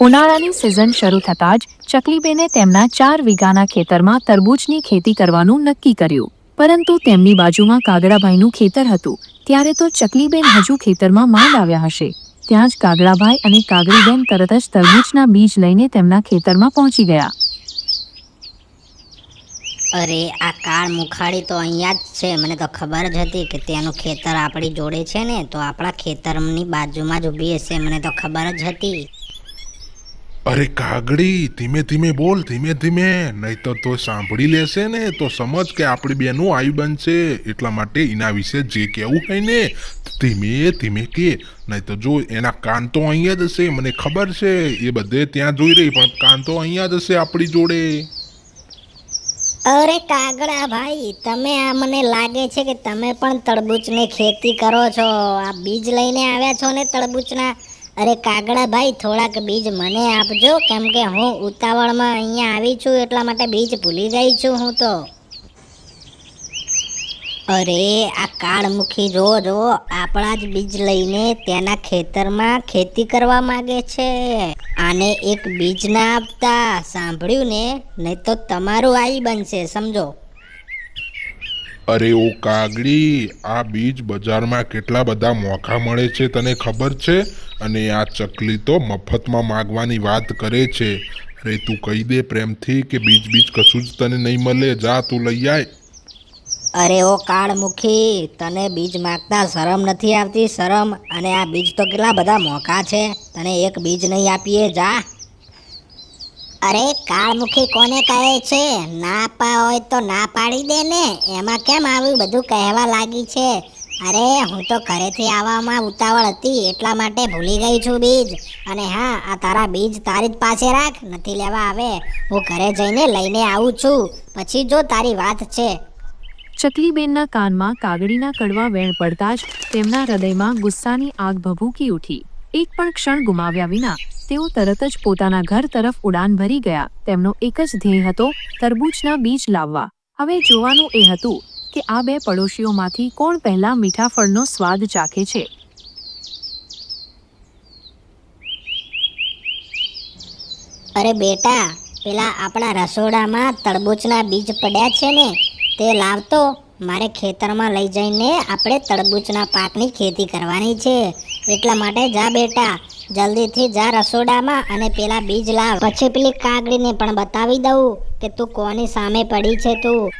ઉનાળાની સિઝન શરૂ થતાં જ ચકલીબેને તેમના ચાર વીઘાના ખેતરમાં તરબૂચની ખેતી કરવાનું નક્કી કર્યું. પરંતુ તેમની બાજુમાં કાગડાભાઈનું ખેતર હતું, ત્યારે તો ચકલીબેન હજુ ખેતરમાં માંડ આવ્યા હશે. ત્યાં જ કાગડાભાઈ અને કાગડીબેન તરત જ તરબૂચના બીજ લઈને તેમના ખેતરમાં પહોંચી ગયા. અરે, આ કાળ મુખાડી તો અહીંયા જ છે. મને તો ખબર જ હતી કે તેનું ખેતર આપણી જોડે છે ને, તો આપણા ખેતરની બાજુમાં જ ઊભી હશે. મને તો ખબર જ હતી. અરે કાગડી ધીમે ધીમે બોલ, ધીમે ધીમે. નહીં તો તો સાંભળી લેશે ને, તો સમજ કે આપણી બેનું આયુ બનશે. એટલા માટે એના વિશે જે કહેવું હોય ને, ધીમે ધીમે કે. નહીં તો જો એના કાન તો અહીંયા જ હશે, મને ખબર છે. એ બધે ત્યાં જોઈ રહી, પણ કાન તો અહીંયા જ હશે આપણી જોડે. અરે કાગડા ભાઈ, તમે આ મને લાગે છે કે તમે પણ તરબૂચની ખેતી કરો છો. આ બીજ લઈને આવ્યા છો ને તરબૂચના અરે કાગડા ભાઈ, થોડાક બીજ મને આપજો. કેમ કે હું ઉતાવળમાં અહીંયા આવી છું, એટલા માટે બીજ ભૂલી ગઈ છું હું તો. અરે, આ કાળમુખી જો જો, આપણા જ બીજ લઈને તેના ખેતરમાં ખેતી કરવા માગે છે. આને એક બીજ ના આપતા. સાંભળ્યું ને? નહીં તો તમારું આઈ બનશે, સમજો. અરે ઓ કાગડી આ બીજ બજારમાં કેટલા બધા મોંઘા મળે છે તને ખબર છે? અને આ ચકલી તો મફતમાં માગવાની વાત કરે છે. અરે તું કહી દે પ્રેમથી કે બીજ બીજ કશું જ તને નહીં મળે. જા, તું લઈ આય. અરે ઓ કાળમુખી, તને બીજ માગતા શરમ નથી આવતી? શરમ? અને આ બીજ તો કેટલા બધા મોંઘા છે? તને એક બીજ નહીં આપીએ, જા. અરે, કાળમુખી કોને કહે છે? ના પા હોય તો ના પાડી દે ને. એમાં કેમ આવ્યું બધું કહેવા લાગી છે? અરે, હું તો ઘરેથી આવવામાં ઉતાવળ હતી, એટલા માટે ભૂલી ગઈ છું બીજ. અને હા, આ તારા બીજ તારી જ પાસે રાખ, નથી લેવા આવે. હું ઘરે જઈને લઈને આવું છું. પછી જો તારી વાત છે. ચકલીબેનના કાનમાં કાગડીના કડવા વેણ પડતા જ તેમના હૃદયમાં ગુસ્સાની આગ ભભૂકી ઉઠી. એક પણ ક્ષણ ગુમાવ્યા વિના તેઓ તરત જ પોતાના ઘર તરફ ઉડાન ભરી ગયા. તેમનો એક જ ધ્યેય હતો તરબૂચના બીજ લાવવા. હવે જોવાનું એ હતું કે આ બે પડોશીઓમાંથી કોણ પહેલા મીઠા ફળનો સ્વાદ ચાખે છે. અરે બેટા, પેલા આપણા રસોડામાં તરબૂચના બીજ પડ્યા છે ને, તે લાવતો. મારે ખેતરમાં લઈ જઈને આપણે તરબૂચના પાકની ખેતી કરવાની છે. એટલા માટે જા બેટા જલ્દીથી જા રસોડામાં અને પેલા બીજ લાવ. પછી પેલી કાગડીને પણ બતાવી દઉં કે તું કોની સામે પડી છે તું.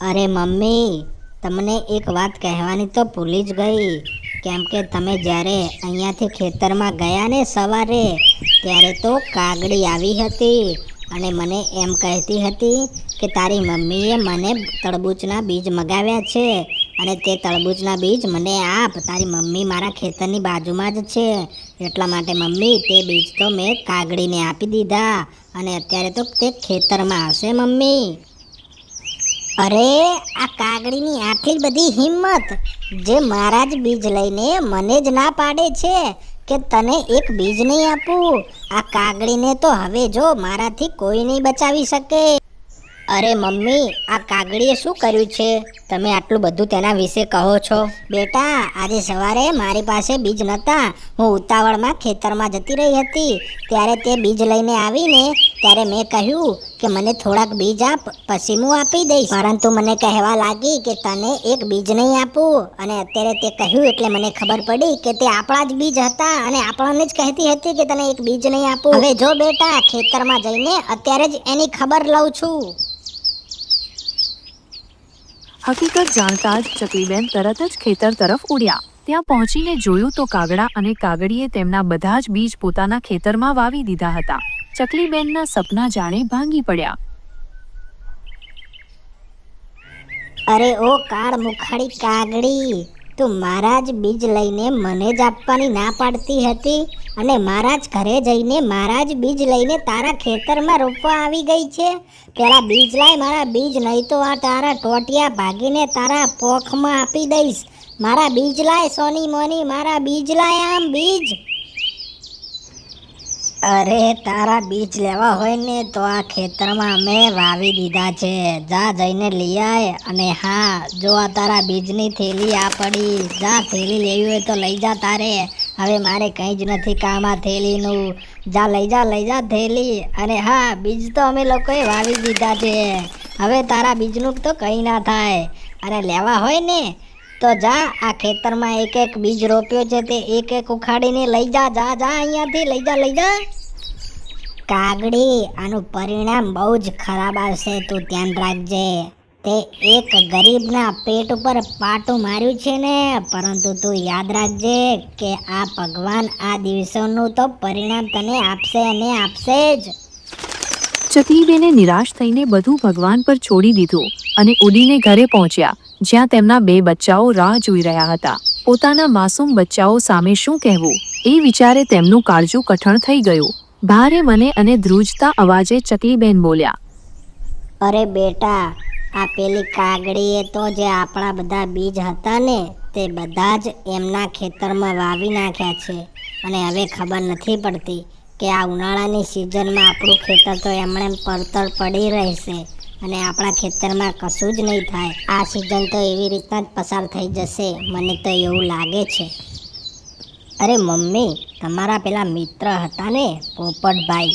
અરે મમ્મી, તમને એક વાત કહેવાની તો ભૂલી જ ગઈ. કેમ કે તમે જ્યારે અહીંયાથી ખેતરમાં ગયા ને સવારે, ત્યારે તો કાગડી આવી હતી અને મને એમ કહેતી હતી કે તારી મમ્મીએ મને તરબૂચના બીજ મગાવ્યા છે. અને તે તરબૂચના બીજ મને આપ. તારી મમ્મી મારા ખેતરની બાજુમાં જ છે. એટલા માટે મમ્મી, તે બીજ તો મેં કાગડીને આપી દીધા. અને અત્યારે તો તે ખેતરમાં આવશે મમ્મી. અરે, આ કાગડીની આટલી બધી હિંમત. જે મારા જ બીજ લઈને મને જ ના પાડે છે કે તને એક બીજ નહીં આપું. આ કાગડીને તો હવે જો મારાથી કોઈ નહીં બચાવી શકે. અરે મમ્મી, આ કાગડીએ શું કર્યું છે? તમે આટલું બધું તેના વિશે કહો છો? બેટા, આજે સવારે મારી પાસે બીજ નહોતા હું ઉતાવળમાં ખેતરમાં જતી રહી હતી. ત્યારે તે બીજ લઈને આવીને ત્યારે મેં કહ્યું કે મને થોડાક બીજ આપ, પછી હું આપી દઈશ. પરંતુ મને કહેવા લાગી કે તને એક બીજ નહીં આપું. અને અત્યારે તે કહ્યું એટલે મને ખબર પડી કે તે આપણા જ બીજ હતા અને આપણને જ કહેતી હતી કે તને એક બીજ નહીં આપું. હવે જો બેટા, ખેતરમાં જઈને અત્યારે જ એની ખબર લઉં છું. હકીકત જાણતા જ ચકલીબેન તરત જ ખેતર તરફ ઉડ્યા. ત્યાં પહોંચીને જોયું તો કાગડા અને કાગડીએ તેમના બધા જ બીજ પોતાના ખેતરમાં વાવી દીધા હતા. ચકલીબેનના સપના જાણે ભાંગી પડ્યા. અરે ઓ કાળ મુખાડી કાગડી! તું મારા જ બીજ લઈને મને જ આપવાની ના પાડતી હતી અને મારા જ ઘરે જઈને મારા જ બીજ લઈને તારા ખેતરમાં રોપવા આવી ગઈ છે. પેલા બીજ લાય, મારા બીજ નહીં તો આ તારા ટોટિયા ભાગીને તારા પોખમાં આપી દઈશ. મારા બીજ લાય, સોની મોની, મારા બીજ લાય આમ બીજ. અરે, તારા બીજ લેવા હોય ને તો આ ખેતરમાં અમે વાવી દીધા છે. જા જઈને લઈ આય અને હા, જો આ તારા બીજની થેલી આ પડી, જા થેલી લેવી હોય તો લઈ જા તારે. હવે મારે કંઈ જ નથી કામ આ થેલીનું. જા, લઈ જા લઈ જા થેલી. અને હા, બીજ તો અમે લોકોએ વાવી દીધા છે. હવે તારા બીજનું તો કંઈ ના થાય. અને લેવા હોય ને તો જા, આ ખેતરમાં એક એક બીજ રોપ્યો છે તે એક એક ઉખાડીને લઈ જા. જા જા અહીંયાથી, લઈ જા લઈ જા. કાગડી આનું પરિણામ બહુ જ ખરાબ આવશે, તું ધ્યાન રાખજે. તે એક ગરીબના પેટ ઉપર પાટું માર્યું છે ને, પરંતુ તું યાદ રાખજે કે આ ભગવાન આ દિવસોનું તો પરિણામ તને આપશે અને આપશે જ. ચકલીબેને નિરાશ થઈને બધું ભગવાન પર છોડી દીધું અને ઉડીને ઘરે પહોંચ્યા, જ્યાં તેમના બે બચ્ચાઓ રાહ જોઈ રહ્યા હતા. પોતાના માસૂમ બચ્ચાઓ સામે શું કહેવું? એ વિચારે તેમનું કાળજું કઠણ થઈ ગયું. ભારે મને અને ધ્રુજતા અવાજે ચકલીબેન બોલ્યા, અરે બેટા, આ પેલી કાગડીએ તો જે આપણા બધા બીજ હતા ને, તે બધા જ એમના ખેતરમાં વાવી નાખ્યા છે. અને હવે ખબર નથી પડતી કે આ ઉનાળાની સિઝનમાં આપણું ખેતર તો એમણે પડતર પડી રહેશે અને આપણા ખેતરમાં કશું જ નહીં થાય. આ સિઝન તો એવી રીતના જ પસાર થઈ જશે, મને તો એવું લાગે છે. અરે મમ્મી, તમારા પેલા મિત્ર હતા ને પોપટભાઈ.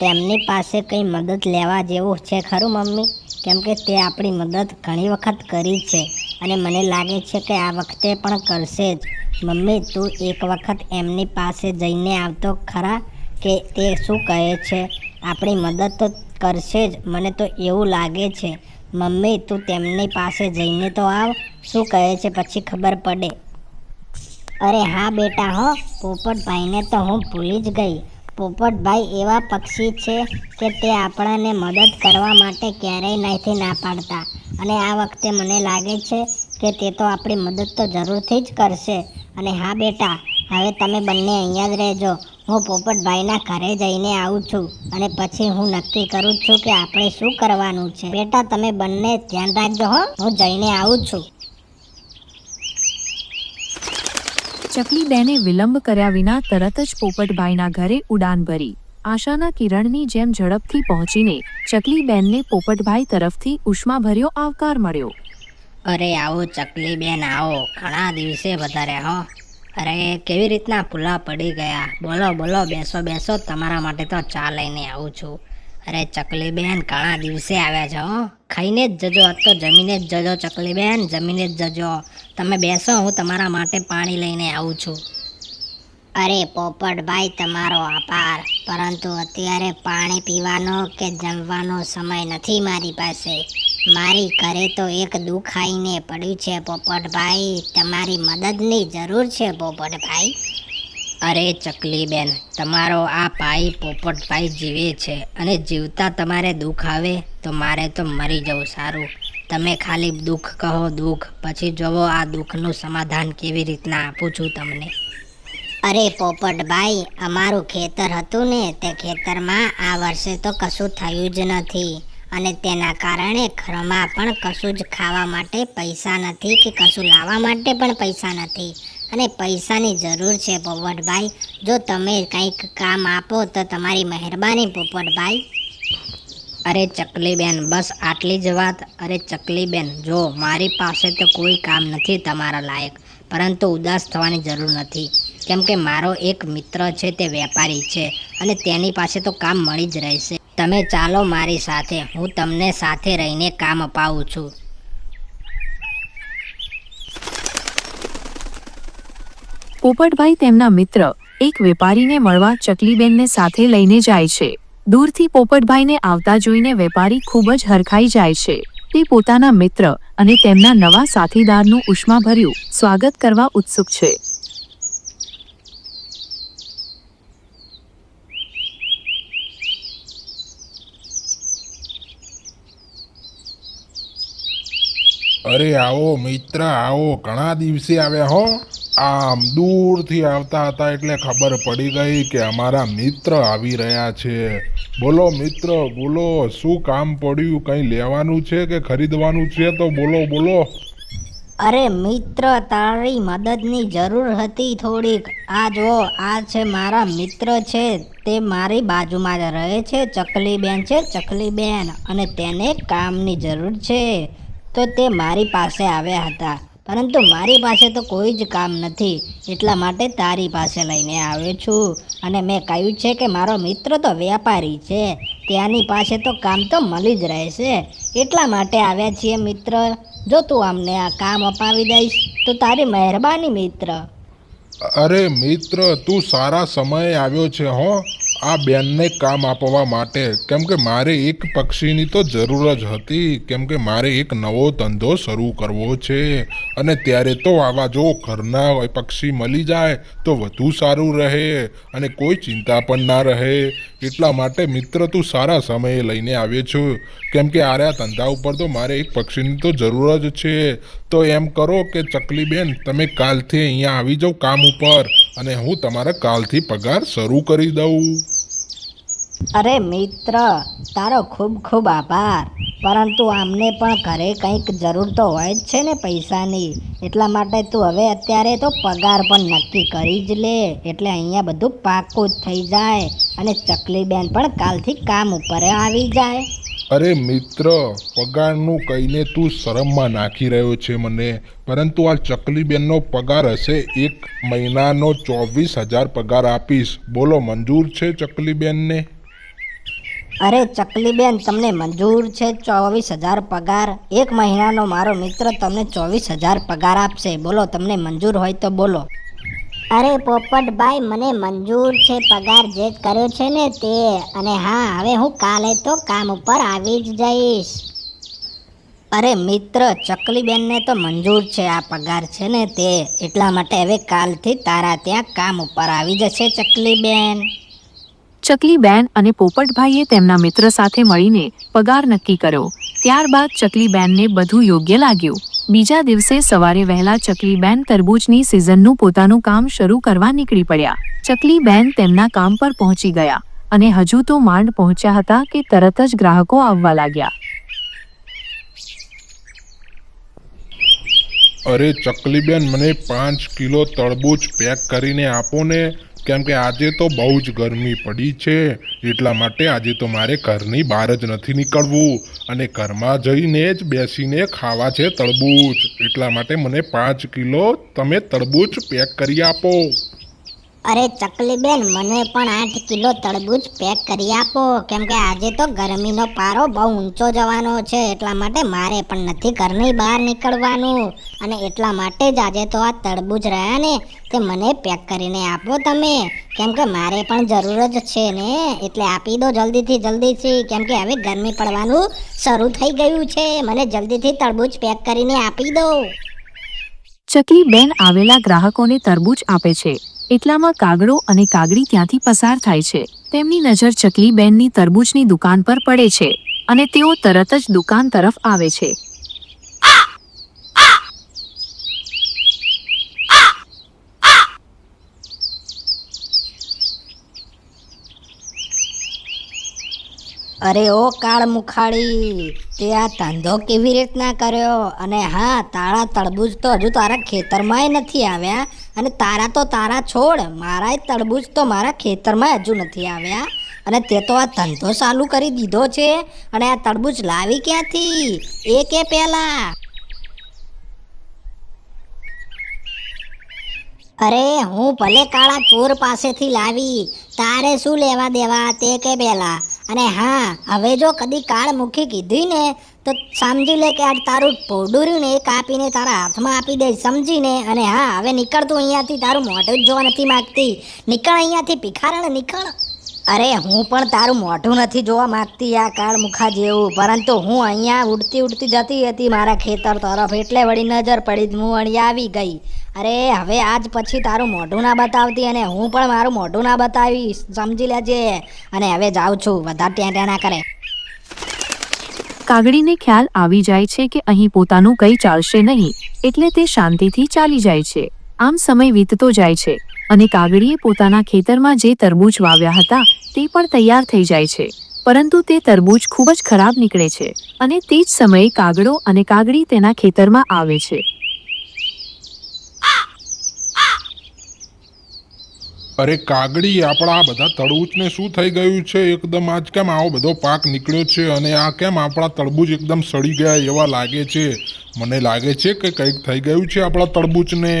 તેમની પાસે કંઈ મદદ લેવા જેવું છે ખરું મમ્મી? કેમ કે તે આપણી મદદ ઘણી વખત કરી છે અને મને લાગે છે કે આ વખતે પણ કરશે જ. મમ્મી, તું એક વખત એમની પાસે જઈને આવતો ખરા કે તે શું કહે છે? આપણી મદદ તો કરશે જ, મને તો એવું લાગે છે. મમ્મી, તું તેમની પાસે જઈને તો આવ, શું કહે છે પછી ખબર પડે. અરે હા બેટા હો, પોપટભાઈને તો હું ભૂલી જ ગઈ. પોપટભાઈ એવા પક્ષી છે કે તે આપણાને મદદ કરવા માટે ક્યારેય નથી ના પાડતા. અને આ વખતે મને લાગે છે કે તે તો આપણી મદદ તો જરૂરથી જ કરશે. અને હા બેટા, હવે તમે બંને અહીંયા જ રહેજો. હું પોપટભાઈના ઘરે જઈને આવું છું અને પછી હું નક્કી કરું છું કે આપણે શું કરવાનું છે. બેટા, તમે બંને ધ્યાન રાખજો હો. હું જઈને આવું છું. ચકલીબેને વિલંબ કર્યા વિના તરત જ પોપટભાઈના ઘરે ઉડાન ભરી. આશાના કિરણની જેમ ઝડપથી પહોંચીને ચકલીબેનને પોપટભાઈ તરફથી ઉષ્માભર્યો આવકાર મળ્યો. અરે આવો ચકલીબેન, આવો. ઘણા દિવસે વધારે, હો. અરે, કેવી રીતના ફૂલા પડી ગયા? બોલો બોલો, બેસો બેસો. તમારા માટે તો ચા લઈને આવું છું. અરે ચકલી બેન ઘણા દિવસે આવ્યા છો ખાઈને જ જજો તો જમીને જ જજો ચકલી બેન જમીને જ જજો. તમે બેસો, હું તમારા માટે પાણી લઈને આવું છું. અરે પોપટભાઈ, તમારો આભાર. પરંતુ અત્યારે પાણી પીવાનો કે જમવાનો સમય નથી મારી પાસે. મારી ઘરે તો એક દુઃખ પડ્યું છે પોપટભાઈ. તમારી મદદની જરૂર છે પોપટભાઈ. અરે ચકલીબેન, તમારો આ ભાઈ પોપટભાઈ જીવે છે અને જીવતા તમારે દુઃખ આવે તો મારે તો મરી જવું સારું. તમે ખાલી દુઃખ કહો દુઃખ, પછી જોવો આ દુઃખનું સમાધાન કેવી રીતના આપું છું તમને. અરે પોપટભાઈ અમારું ખેતર હતું ને તે ખેતરમાં આ વર્ષે તો કશું થયું જ નથી. અને તેના કારણે ઘરમાં પણ કશું જ ખાવા માટે પૈસા નથી કે કશું લાવવા માટે પણ પૈસા નથી. અને પૈસાની જરૂર છે પોપટભાઈ. જો તમે કંઈક કામ આપો તો તમારી મહેરબાની પોપટભાઈ. અરે ચકલીબેન, બસ આટલી જ વાત. અરે ચકલીબેન, જો મારી પાસે તો કોઈ કામ નથી તમારા લાયક, પરંતુ ઉદાસ થવાની જરૂર નથી. કેમ કે મારો એક મિત્ર છે તે વેપારી છે અને તેની પાસે તો કામ મળી જ રહેશે. તમે ચાલો મારી સાથે. હું તમને સાથે રહીને કામ અપાવું છું. પોપટભાઈ તેમના મિત્ર એક વેપારીને મળવા ચકલીબેનને સાથે લઈને જાય છે. દૂરથી પોપટભાઈને આવતા જોઈને વેપારી ખૂબ જ હરખાઈ જાય છે. તે પોતાના મિત્ર અને તેમના નવા સાથીદારનું ઉષ્માભર્યું સ્વાગત કરવા ઉત્સુક છે. અરે આવો મિત્ર, આવો. ઘણા દિવસે આવ્યા હો. આમ દૂરથી આવતા હતા એટલે ખબર પડી ગઈ કે અમારા મિત્ર આવી રહ્યા છે. બોલો મિત્ર, બોલો. શું કામ પડ્યું? કંઈ લેવાનું છે કે ખરીદવાનું છે તો બોલો બોલો. અરે મિત્ર, તારી મદદની જરૂર હતી થોડીક. આ જો આ છે મારા મિત્ર છે. તે મારી બાજુમાં જ રહે છે. ચકલીબેન છે, ચકલીબેન. અને તેને કામની જરૂર છે. તો તે મારી પાસે આવ્યા હતા. પરંતુ મારી પાસે તો કોઈ જ કામ નથી. એટલા માટે તારી પાસે લઈને આવ્યો છું. અને મેં કહ્યું છે કે મારો મિત્ર તો વેપારી છે. ત્યાંની પાસે તો કામ તો મળી જ રહેશે. એટલા માટે આવ્યા છીએ મિત્ર. જો તું અમને આ કામ અપાવી દઈશ, તો તારી મહેરબાની મિત્ર. અરે મિત્ર, તું સારા સમયે આવ્યો છે હો. આ બેનને કામ આપવા માટે. કેમ કે મારે એક પક્ષીની તો જરૂર જ હતી. કેમ કે મારે એક નવો ધંધો શરૂ કરવો છે. અને ત્યારે તો આવા જો ઘરના હોય પક્ષી મળી જાય, તો વધુ સારું રહે અને કોઈ ચિંતા પણ ના રહે. એટલા માટે મિત્ર તું સારા સમયે લઈને આવ્યો છું. કેમ કે આર્યા ધંધા ઉપર તો મારે એક પક્ષીની તો જરૂર જ છે. તો એમ કરો કે ચકલીબેન, તમે કાલથી અહીંયા આવી જાઓ કામ ઉપર અને હું તમારા કાલથી પગાર શરૂ કરી દઉં. અરે મિત્ર, તારો ખૂબ ખૂબ આભાર. પરંતુ આમને પણ ઘરે કંઈક જરૂર તો હોય જ છે ને પૈસાની. એટલા માટે તું હવે અત્યારે તો પગાર પણ નક્કી કરી જ લે. એટલે અહીંયા બધું પાકું જ થઈ જાય અને ચકલીબેન પણ કાલથી કામ ઉપર આવી જાય. અરે મિત્ર, પગારનું કહીને તું શરમમાં નાખી રહ્યો છે મને. પરંતુ આ ચકલીબેનનો પગાર હશે એક મહિનાનો ચોવીસ હજાર પગાર આપીશ. બોલો, મંજૂર છે ચકલીબેનને? અરે ચકલીબેન તમને મંજૂર છે ચોવીસ હજાર પગાર? એક મહિનાનો મારો મિત્ર તમને ચોવીસ હજાર પગાર આપશે. બોલો તમને મંજૂર હોય તો બોલો. અરે પોપટભાઈ મને મંજૂર છે પગાર જે કર્યો છે ને તે. અને હા હવે હું કાલે તો કામ ઉપર આવી જ જઈશ. અરે મિત્ર ચકલીબેનને તો મંજૂર છે. આ પગાર છે ને તે. એટલા માટે હવે કાલથી તારા ત્યાં કામ ઉપર આવી જશે ચકલીબેન. ચકલીબેન અને પોપટભાઈએ તેમના મિત્ર સાથે મળીને પગાર નક્કી કર્યો. ત્યારબાદ ચકલીબેનને બધું યોગ્ય લાગ્યું. બીજા દિવસે સવારે વહેલા ચકલીબેન તરબૂચની સિઝનનું પોતાનું કામ શરૂ કરવા નીકળી પડ્યા. ચકલીબેન તેમના કામ પર પહોંચી ગયા અને હજુ તો માંડ પહોંચ્યા હતા કે તરત જ ગ્રાહકો આવવા લાગ્યા. અરે ચકલીબેન મને પાંચ કિલો તરબૂચ પેક કરીને આપો ને. કેમ કે આજે તો બહુ જ ગરમી પડી છે. એટલા માટે આજે તો મારે ઘરની બહાર જ નથી નીકળવું. અને ઘરમાં જઈને જ બેસીને ખાવા છે તરબૂચ. એટલા માટે મને પાંચ કિલો તમે તરબૂચ પેક કરી આપો. અરે ચકલીબેન, મને પણ આઠ કિલો તરબૂચ પેક કરી આપો. કેમ કે આજે તો ગરમીનો પારો બહુ ઊંચો જવાનો છે, એટલા માટે મારે પણ નથી ઘરની બહાર નીકળવાનું. અને એટલા માટે જ આજે તો આ તરબૂચ રહ્યા ને, તે મને પેક કરીને આપો તમે. કેમ કે મારે પણ જરૂર જ છે ને, એટલે આપી દો જલ્દીથી જલ્દીથી. કેમ કે હવે ગરમી પડવાનું શરૂ થઈ ગયું છે, મને જલ્દીથી તરબૂચ પેક કરીને આપી દો. ચકલીબેન આવેલા ગ્રાહકોને તરબૂચ આપે છે. એટલામાં કાગડો અને કાગડી ત્યાંથી પસાર થાય છે. તેમની નજર ચકલીબેનની તરબૂચની દુકાન પર પડે છે અને તેઓ તરત જ દુકાન તરફ આવે છે. અરે ઓ કાળ મુખાડી તે આ ધંધો કેવી રીતના કર્યો? અને હા તારા તરબૂચ તો હજુ તારા ખેતરમાંય નથી આવ્યા. અને તારા તો તારા છોડ, મારા તરબૂચ તો મારા ખેતરમાં હજુ નથી આવ્યા. અને તે તો આ ધંધો ચાલુ કરી દીધો છે. અને આ તરબૂચ લાવી ક્યાંથી? એ કે પેલા. અરે, હું ભલે કાળા ચોર પાસેથી લાવી, તારે શું લેવા દેવા? તે કે પેલા. અને હા, હવે જો કદી કાળ મૂકી કીધી ને તો સમજી લે કે આ તારું પોડું રહ્યું ને એ કાપીને તારા હાથમાં આપી દે, સમજીને? અને હા, હવે નીકળ તું અહીંયાથી. તારું મોઢું જ જોવા નથી માગતી. નીકળ અહીંયાથી, ભિખારણ નીકળ. અરે, હું પણ તારું મોઢું નથી જોવા માગતી આ કાળ મુખા જેવું. પરંતુ હું અહીંયા ઉડતી ઉડતી જતી હતી મારા ખેતર તરફ. એટલે વળી નજર પડી જ હું અહીંયા આવી ગઈ. અરે, હવે આજ પછી તારું મોઢું ના બતાવતી અને હું પણ મારું મોઢું ના બતાવીશ. સમજી લેજે. અને હવે જાઉં છું. વધારે ત્યાં ત્યાં ના કરે. કાગડીને ખ્યાલ આવી જાય છે કે અહીં પોતાનું કંઈ ચાલશે નહીં, એટલે તે શાંતિથી ચાલી જાય છે. આમ સમય વીતતો જાય છે, અને કાગડીએ પોતાના ખેતરમાં જે તરબૂચ વાવ્યા હતા, તે પણ તૈયાર થઈ જાય છે. પરંતુ તે તરબૂચ ખૂબ જ ખરાબ નીકળે છે, અને તે જ સમયે કાગડો અને કાગડી તેના ખેતરમાં આવે છે. અરે કાગડી, આપણા આ બધા તરબૂચને શું થઈ ગયું છે? એકદમ આજ કેમ આવો બધો પાક નીકળ્યો છે અને આ કેમ આપણા તરબૂચ એકદમ સડી ગયા એવા લાગે છે? મને લાગે છે કે કંઈક થઈ ગયું છે આપણા તરબૂચને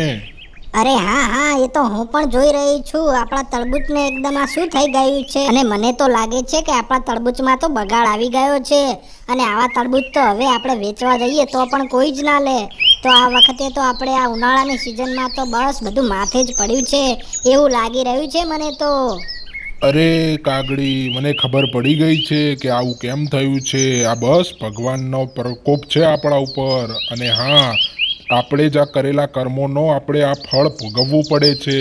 અરે હા હા, એ તો હું પણ જોઈ રહી છું. આપણા તરબૂચને એકદમ આ શું થઈ ગયું છે? અને મને તો લાગે છે કે આપણા તરબૂચમાં તો બગાડ આવી ગયો છે. અને આવા તરબૂચ તો હવે આપણે વેચવા જઈએ તો પણ કોઈ જ ના લે. તો આ વખતે તો આપણે આ ઉનાળાની સિઝનમાં તો બસ બધું માથે જ પડ્યું છે. એવું લાગી રહ્યું છે મને તો. અરે કાગડી મને ખબર પડી ગઈ છે કે આવું કેમ થયું છે. આ બસ ભગવાનનો પ્રકોપ છે આપણા ઉપર. અને હા, આપણે જ આ કરેલા કર્મોનો આપણે આ ફળ ભોગવવું પડે છે.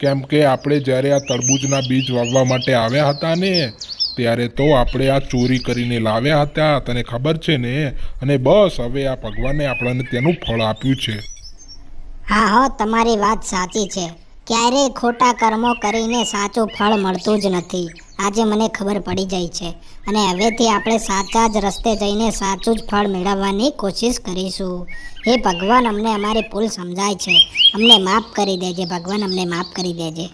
કેમ કે આપણે જ્યારે આ તરબૂચના બીજ વાવવા માટે આવ્યા હતા ને ત્યારે તો આપણે આ ચોરી કરીને લાવ્યા હતા, તને ખબર છે ને? અને બસ, હવે આ ભગવાને આપણને તેનું ફળ આપ્યું છે. હા, હો, તમારી વાત સાચી છે. ક્યારેય ખોટા કર્મો કરીને સાચું ફળ મળતું જ નથી. આજે મને ખબર પડી જાય છે. અને હવેથી આપણે સાચા જ રસ્તે જઈને સાચું જ ફળ મેળવવાની કોશિશ કરીશું. હે ભગવાન, અમને અમારી ભૂલ સમજાય છે. અમને માફ કરી દેજે, ભગવાન અમને માફ કરી દેજે.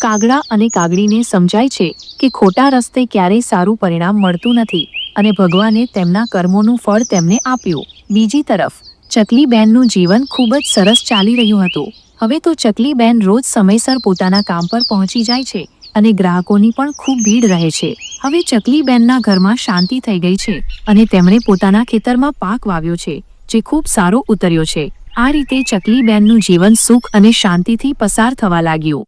કાગડા અને કાગડીને સમજાય છે કે ખોટા રસ્તે ક્યારેય સારું પરિણામ મળતું નથી અને ભગવાને તેમના કર્મોનું ફળ તેમને આપ્યું. બીજી તરફ, ચકલીબેનનું જીવન ખૂબ જ સરસ ચાલી રહ્યું હતું. હવે તો ચકલીબેન રોજ સમયસર પોતાના કામ પર પહોંચી જાય છે અને ગ્રાહકોની પણ ખૂબ ભીડ રહે છે. હવે ચકલીબેનના ઘરમાં શાંતિ થઈ ગઈ છે અને તેમણે પોતાના ખેતરમાં પાક વાવ્યો છે, જે ખૂબ સારો ઉતર્યો છે. આ રીતે ચકલીબેનનું જીવન સુખ અને શાંતિથી પસાર થવા લાગ્યું.